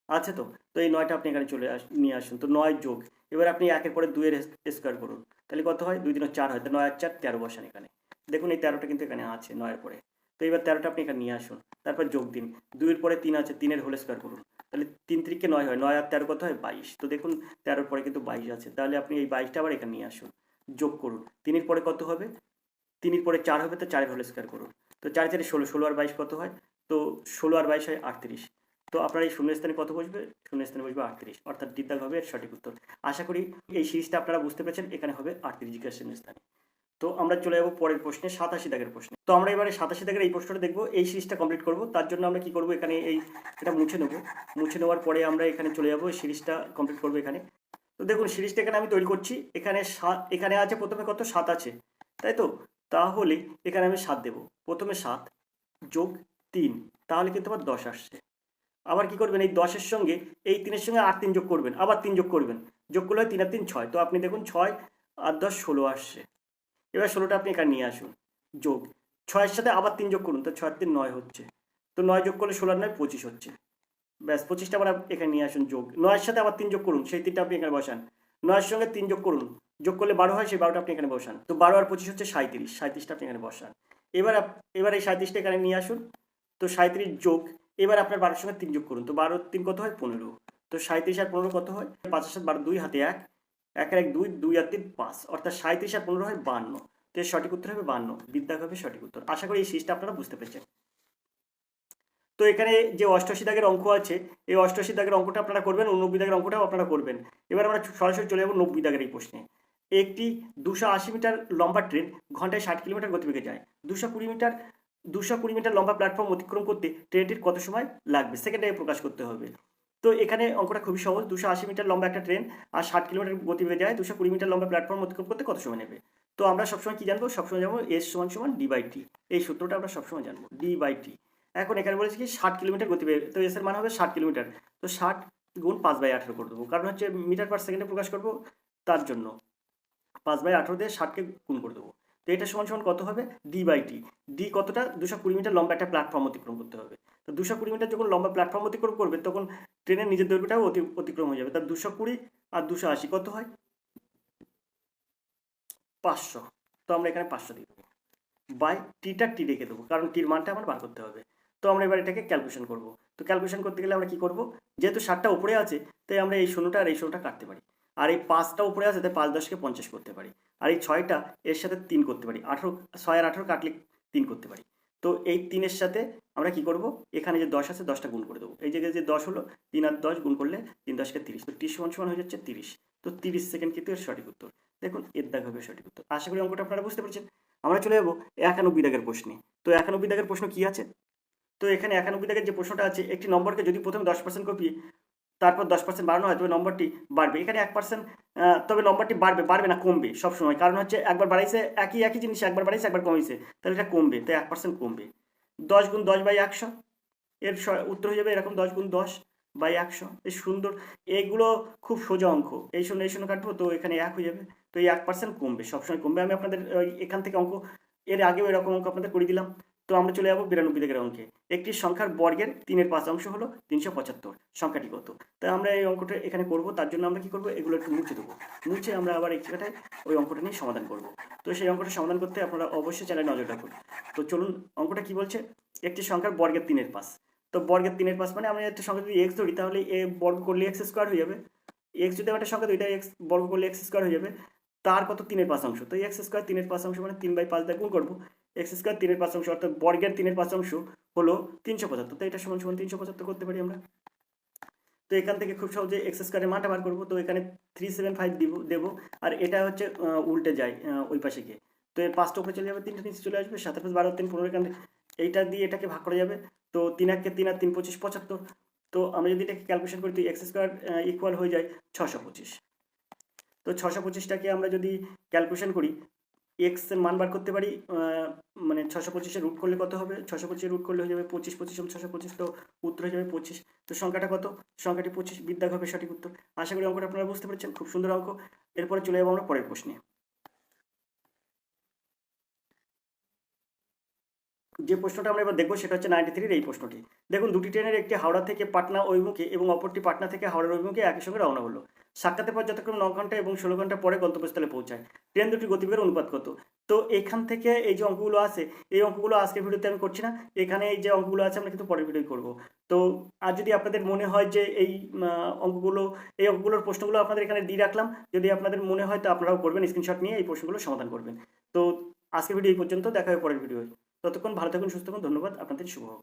আছে তো? তো এই নয়টা আপনি এখানে চলে আস, নিয়ে আসুন। তো নয় যোগ। এবার আপনি একের পরে দুইয়ের স্কোয়ার করুন। তাহলে কত হয়? দুই দিন চার হয়। তো নয় আর চার, তেরো বসান এখানে। দেখুন এই তেরোটা কিন্তু এখানে আছে নয়ের পরে। তো এবার তেরোটা আপনি এখানে নিয়ে আসুন। তারপর যোগ দিন। দুইয়ের পরে তিন আছে, তিনের হোল স্কোয়ার করুন। তাহলে তিন তিরিকে নয় হয়। নয় আর তেরো কত হয়? বাইশ। তো দেখুন তেরোর পরে কিন্তু বাইশ আছে। তাহলে আপনি এই বাইশটা আবার এখানে নিয়ে আসুন। যোগ করুন। তিনের পরে কত হবে? তিনের পরে চার হবে, তো চারের হোল স্কোয়ার করুন। তো চার চারে ষোলো ষোলো আর বাইশ কত হয়? তো ষোলো আর বাইশ হয় আটত্রিশ। তো আপনার এই শূন্য স্থানে কত বসবে? শূন্য স্থানে বসবে আটত্রিশ। অর্থাৎ দ্বিতাগ হবে এর সঠিক উত্তর। আশা করি এই সিরিজটা আপনারা বুঝতে পেরেছেন, এখানে হবে আটত্রিশ জিজ্ঞাসনের স্থানে তো আমরা চলে যাব পরের প্রশ্নে, সাতাশি দাগের প্রশ্নে। তো আমরা এবারে সাতাশি দাগের এই প্রশ্নটা দেখব, এই সিরিজটা কমপ্লিট করব। তার জন্য আমরা কি করব এখানে এই এটা মুছে নেব। মুছে নেওয়ার পরে আমরা এখানে চলে যাব, এই সিরিজটা কমপ্লিট করব এখানে। তো দেখুন, সিরিজটা এখানে আমি তৈরি করছি। এখানে সাত এখানে আছে প্রথমে কত? সাত আছে। তাই তো? তাহলে এখানে আমি সাত দেবো। প্রথমে সাত যোগ তিন, তাহলে কিন্তু আমার দশ আসছে। আবার কি করবেন? এই দশের সঙ্গে এই তিনের সঙ্গে আট তিন যোগ করবেন, আবার তিন যোগ করবেন। যোগ করলে হয় তিন আর তিন ছয়। তো আপনি দেখুন ছয় আর দশ ষোলো আসছে। এবার ষোলোটা আপনি এখানে নিয়ে আসুন। যোগ। ছয়ের সাথে আবার তিন যোগ করুন, তো ছয়ের তিন নয় হচ্ছে। তো নয় যোগ করলে ষোলো আর নয় পঁচিশ হচ্ছে। ব্যাস, পঁচিশটা আবার এখানে নিয়ে আসুন যোগ। নয়ের সাথে আবার তিন যোগ করুন, সেই তিনটা আপনি এখানে বসান। নয়ের সঙ্গে তিন যোগ করুন, যোগ করলে বারো হয়, সেই বারোটা আপনি এখানে বসান। তো বারো আর পঁচিশ হচ্ছে সাঁত্রিশ সাঁত্রিশটা আপনি এখানে বসান। এবার এবার এই সাঁত্রিশটা এখানে নিয়ে আসুন। তো সাঁত্রিশ যোগ এবার আপনার বারোর সঙ্গে তিন যোগ করুন। তো বারো তিন কত হয়? পনেরো। তো সাঁত্রিশ আর পনেরো কত হয়? পাঁচের সাথে বারো, দুই, হাতে এক। এক এক, দুই দুই আর তিন, পাঁচ। অর্থাৎ সাঁত্রিশ আর পনেরো হয় বান্ন। তো এর সঠিক উত্তর হবে বান্ন। বিদ্যাগ হবে সঠিক উত্তর। আশা করি এই সিরিজটা আপনারা বুঝতে পেরেছেন। তো এখানে যে অষ্টআশি দাগের অঙ্ক আছে, এই অষ্টআশি দাগের অঙ্কটা আপনারা করবেন নব্বই দাগের অঙ্কটাও আপনারা করবেন। এবার আমরা সরাসরি চলে যাব নব্বই দাগের এই প্রশ্নে। একটি দুশো আশি মিটার লম্বা ট্রেন ঘন্টায় ষাট কিলোমিটার গতিবেগে যায়। দুশো কুড়ি মিটার দুশো কুড়ি মিটার লম্বা প্ল্যাটফর্ম অতিক্রম করতে ট্রেনটির কত সময় লাগবে? সেকেন্ডে প্রকাশ করতে হবে। তো এখানে অঙ্কটা খুবই সহজ। দুশো আশি মিটার লম্বা একটা ট্রেন আর ষাট কিলোমিটার গতিবেগে যায়। দুশো কুড়ি মিটার লম্বা প্ল্যাটফর্ম অতিক্রম করতে কত সময় নেবে? তো আমরা সবসময় কি জানব? সবসময় জানব এস সমান সমান ডি বাই টি এই সূত্রটা আমরা সবসময় জানব। ডি বাই টি এখন এখানে বলেছি কি, ষাট কিলোমিটার গতিবেগ তো এস এর মান হবে ষাট কিলোমিটার। তো ষাট গুণ পাঁচ বাই আঠেরো করে দেবো। কারণ হচ্ছে মিটার পার সেকেন্ডে প্রকাশ করব তার জন্য। পাঁচ বাই আঠেরো দিয়ে ষাটকে গুণ করে দেবো। তো এটা সমান সমান কত হবে? ডি বাই টি ডি কতটা? দুশো কুড়ি মিটার লম্বা একটা প্ল্যাটফর্ম অতিক্রম করতে হবে। তো দুশো কুড়ি মিটার যখন লম্বা প্ল্যাটফর্ম অতিক্রম করবে, তখন ট্রেনের নিজের দৈর্ঘ্যটাও অতি অতিক্রম হয়ে যাবে। তার দুশো কুড়ি আর দুশো আশি কত হয়? পাঁচশো। তো আমরা এখানে পাঁচশো দিয়ে দেবো। বাই টিটা টি রেখে দেবো, কারণ টির মানটা আমার বার করতে হবে। তো আমরা এবার এটাকে ক্যালকুলেশন করব। তো ক্যালকুলেশন করতে গেলে আমরা কি করব? যেহেতু ষাটটা উপরে আছে, তাই আমরা এই ষোলোটা আর এই ষোলোটা কাটতে পারি। আর এই পাঁচটা উপরে আছে তাই পাঁচ দশকে পঞ্চাশ করতে পারি। আর এই ছয়টা, এর সাথে তিন করতে পারি। আঠেরো, ছয় আর আঠেরো কাটলে তিন করতে পারি। তো এই তিনের সাথে আমরা কি করব? এখানে যে দশ আছে, দশটা গুণ করে দেবো। এই জায়গায় যে দশ হলো, তিন আর দশ গুণ করলে তিন দশকে তিরিশ। তো তিরিশ সমান সমান হয়ে যাচ্ছে তিরিশ। তো তিরিশ সেকেন্ড কিন্তু এর সঠিক উত্তর। দেখুন, এর দাগ হবে সঠিক উত্তর। আশা করি অঙ্কটা আপনারা বুঝতে পেরেছেন। আমরা চলে যাব একানব্বই দাগের প্রশ্নে। তো একানব্বই দাগের প্রশ্ন কি আছে? তো এখানে একানব্বই দাগের যে প্রশ্নটা আছে, একটি নম্বরকে যদি প্রথমে দশ পার্সেন্ট কপি তারপর দশ পার্সেন্ট বাড়ানো হয়, তবে নম্বরটি বাড়বে। এখানে এক পার্সেন্ট তবে নম্বরটি বাড়বে বাড়বে না, কমবে সবসময়। কারণ হচ্ছে একবার বাড়াইছে, একই একই জিনিস একবার বাড়াইছে, একবার কমিয়েছে তাহলে এটা কমবে, তাই এক পার্সেন্ট কমবে। দশ গুণ দশ বাই একশো, এর উত্তর হয়ে যাবে এরকম দশ গুণ দশ বাই একশো। এই সুন্দর, এগুলো খুব সোজা অঙ্ক। এই শূন্য এই শূন্য কাটবো, তো এখানে এক হয়ে যাবে। তো এই এক পার্সেন্ট কমবে, সবসময় কমবে। আমি আপনাদের এখান থেকে অঙ্ক, এর আগেও এরকম অঙ্ক আপনাদের করে দিলাম। তো আমরা চলে যাব বিরানব্বই দাগের অঙ্কে একটি সংখ্যার বর্গের তিনের পাঁচ অংশ হলো তিনশো পঁচাত্তর। সংখ্যাটি কত? তাই আমরা এই অঙ্কটা এখানে করব, তার জন্য আমরা কি করব? এগুলো একটু মুছে দেবো। মুছে আমরা আবার এই জায়গাটায় ওই অঙ্কটা নিয়ে সমাধান করব। তো সেই অঙ্কটা সমাধান করতে আপনারা অবশ্যই চ্যানেলে নজর রাখুন। তো চলুন, অঙ্কটা কি বলছে? একটি সংখ্যার বর্গের তিনের পাঁচ। তো বর্গের তিনের পাঁচ মানে আমরা একটা সংখ্যা যদি এক্স ধরি, তাহলে এ বর্গ করলে এক্স স্কোয়ার হয়ে যাবে। এক্স যদি একটা সংখ্যা দুইটা এক্স বর্গ করলে এক্স স্কোয়ার হয়ে যাবে। তার কত? তিনের পাঁচ অংশ। তো এক্স স্কোয়ার তিনের পাঁচ অংশ মানে তিন বাই পাঁচ দিয়ে গুণ করব। এক্স স্কোয়ার তিনের পাঁচ অংশ, অর্থাৎ বর্গের তিনের পাঁচ অংশ হলো তিনশো পঁচাত্তর। তো এটা সমান সমান তিনশো পঁচাত্তর করতে পারি আমরা। তো এখান থেকে খুব সহজে এক্স স্কোয়ারের মানটা বার করব। তো এখানে থ্রি সেভেন ফাইভ দিব, দেবো। আর এটা হচ্ছে উল্টে যায় ওই পাশে গিয়ে। তো এর পাঁচটা উপরে চলে যাবে, তিনটা নিচে চলে আসবে, সাত পাঁচ বারো তিন পনেরো এখানে। এইটা দিয়ে এটাকে ভাগ করা যাবে। তো তিন একে তিন আর তিন পঁচিশ, পঁচাত্তর। তো আমরা যদি এটাকে ক্যালকুলেশন করি, তো এক্স স্কোয়ার ইকুয়াল হয়ে যায় ছশো পঁচিশ। তো ছশো পঁচিশটাকে আমরা যদি ক্যালকুলেশন করি এক্স মান বার করতে পারি মানে ছশো পঁচিশে রুট করলে কত হবে? ছশো পঁচিশে রুট করলে হয়ে যাবে পঁচিশ পঁচিশ এবং ছশো পঁচিশ তো উত্তর হয়ে যাবে পঁচিশ। তো সংখ্যাটা কত? সংখ্যাটি পঁচিশ, বিদ্যা হবে সঠিক উত্তর। আশা করি অঙ্কটা আপনারা বুঝতে পেরেছেন, খুব সুন্দর অঙ্ক। এরপরে চলে যাব আমরা পরের প্রশ্নে। যে প্রশ্নটা আমরা এবার দেখব সেটা হচ্ছে নাইনটি থ্রির এই প্রশ্নটি। দেখুন, দুটি ট্রেনের একটি হাওড়া থেকে পাটনা অভিমুখে এবং অপরটি পাটনা থেকে হাওড়ার অভিমুখে একই সঙ্গে রওনা হলো। সাক্ষাতের পর যতক্ষণ ন ঘণ্টা এবং ষোলো ঘণ্টা পরে গন্তব্যস্থলে পৌঁছায়। ট্রেন দুটি গতিবেগের অনুপাত কত? তো এখান থেকে এই যে অঙ্কগুলো আছে, এই অঙ্কগুলো আজকের ভিডিওতে আমি করছি না। এখানে এই যে অঙ্কগুলো আছে, আমরা কিন্তু পরের ভিডিও করব। তো আর যদি আপনাদের মনে হয় যে এই অঙ্কগুলো, এই অঙ্কগুলোর প্রশ্নগুলো আপনাদের এখানে দিয়ে রাখলাম, যদি আপনাদের মনে হয় তো আপনারাও করবেন স্ক্রিনশট নিয়ে এই প্রশ্নগুলো সমাধান করবেন। তো আজকের ভিডিও এই পর্যন্ত, দেখা হবে পরের ভিডিও ততক্ষণ ভালো থাকুন, সুস্থ থাকুন, ধন্যবাদ, আপনাদের শুভ হোক।